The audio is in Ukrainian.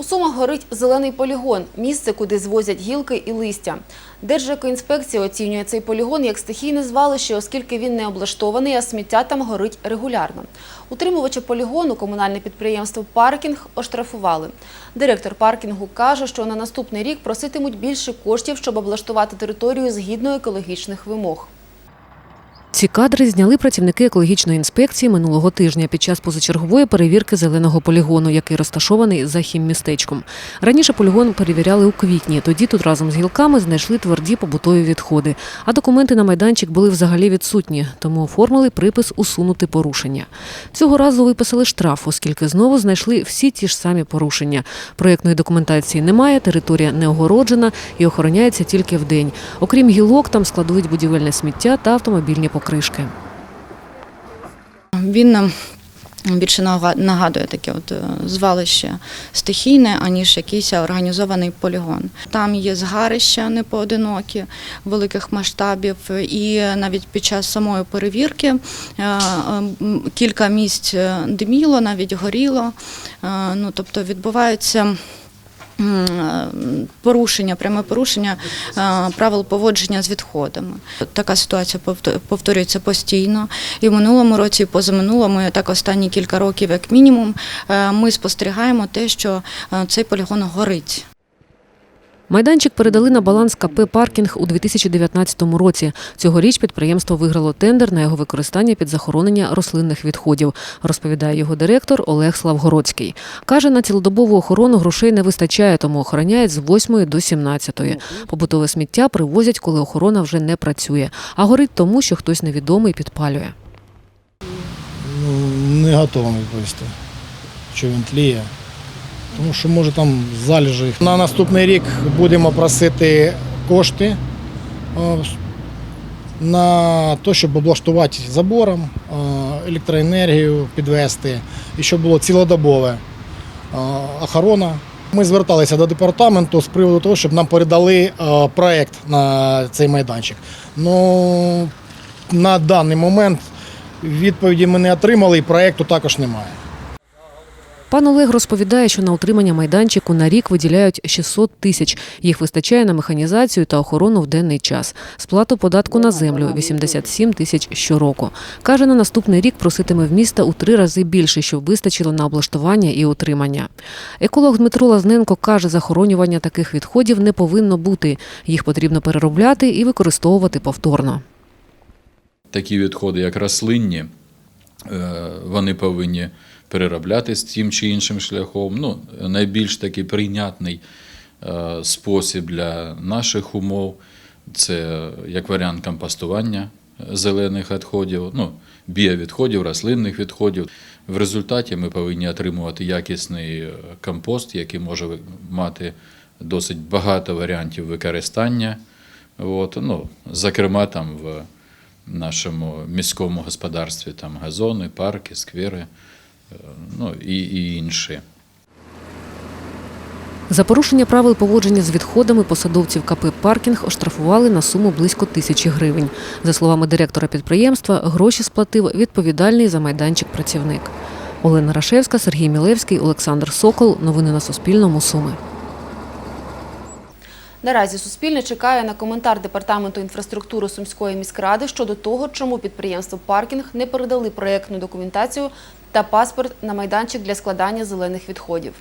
У Сумах горить зелений полігон – місце, куди звозять гілки і листя. Держекоінспекція оцінює цей полігон як стихійне звалище, оскільки він не облаштований, а сміття там горить регулярно. Утримувача полігону комунальне підприємство «Паркінг» оштрафували. Директор паркінгу каже, що на наступний рік проситимуть більше коштів, щоб облаштувати територію згідно екологічних вимог. Ці кадри зняли працівники екологічної інспекції минулого тижня під час позачергової перевірки зеленого полігону, який розташований за хіммістечком. Раніше полігон перевіряли у квітні. Тоді тут разом з гілками знайшли тверді побутові відходи. А документи на майданчик були взагалі відсутні, тому оформили припис усунути порушення. Цього разу виписали штраф, оскільки знову знайшли всі ті ж самі порушення. Проєктної документації немає, територія не огороджена і охороняється тільки вдень. Окрім гілок, там складують будівельне сміття та автомобільні покришки. Він нам більше нага- нагадує таке от е, звалище стихійне, аніж якийсь організований полігон. Там є згарища непоодинокі великих масштабів, і навіть під час самої перевірки е, е, кілька місць диміло, навіть горіло. Ну, тобто відбуваються. Порушення, пряме порушення е, правил поводження з відходами. Така ситуація повто- повторюється постійно. І в минулому році, і позаминулому, і так останні кілька років, як мінімум, е, ми спостерігаємо те, що е, цей полігон горить. Майданчик передали на баланс КП «Паркінг» у 2019 році. Цьогоріч підприємство виграло тендер на його використання під захоронення рослинних відходів, розповідає його директор Олег Славгородський. Каже, на цілодобову охорону грошей не вистачає, тому охороняють з 8 до 17. Побутове сміття привозять, коли охорона вже не працює, а горить тому, що хтось невідомий підпалює. Ну, не готовий відповісти, що він тліє. Тому що може там залежі. На наступний рік будемо просити кошти е, на те, щоб облаштувати забором, е, електроенергію підвести і щоб було цілодобове е, охорона. Ми зверталися до департаменту з приводу того, щоб нам передали проект на цей майданчик. Ну на даний момент відповіді ми не отримали і проекту також немає. Пан Олег розповідає, що на утримання майданчику на рік виділяють 600 тисяч. Їх вистачає на механізацію та охорону в денний час. Сплату податку на землю – 87 тисяч щороку. Каже, на наступний рік проситиме в міста у три рази більше, щоб вистачило на облаштування і утримання. Еколог Дмитро Лазненко каже, захоронювання таких відходів не повинно бути. Їх потрібно переробляти і використовувати повторно. такі відходи, як рослинні, е, вони повинні перероблятися тим чи іншим шляхом. Ну, найбільш такий прийнятний е, спосіб для наших умов це як варіант компостування зелених відходів, ну, біовідходів, рослинних відходів. В результаті ми повинні отримувати якісний е, компост, який може мати досить багато варіантів використання. От, ну, зокрема, там в нашому міському господарстві там газони, парки, сквери, ну і, і інші. За порушення правил поводження з відходами посадовців КП «Паркінг» оштрафували на суму близько тисячі гривень. За словами директора підприємства, гроші сплатив відповідальний за майданчик працівник. Олена Рашевська, Сергій Мілевський, Олександр Сокол. Новини на Суспільному. Суми. Наразі Суспільне чекає на коментар Департаменту інфраструктури Сумської міськради щодо того, чому підприємство «Паркінг» не передали проєктну документацію та паспорт на майданчик для складання зелених відходів.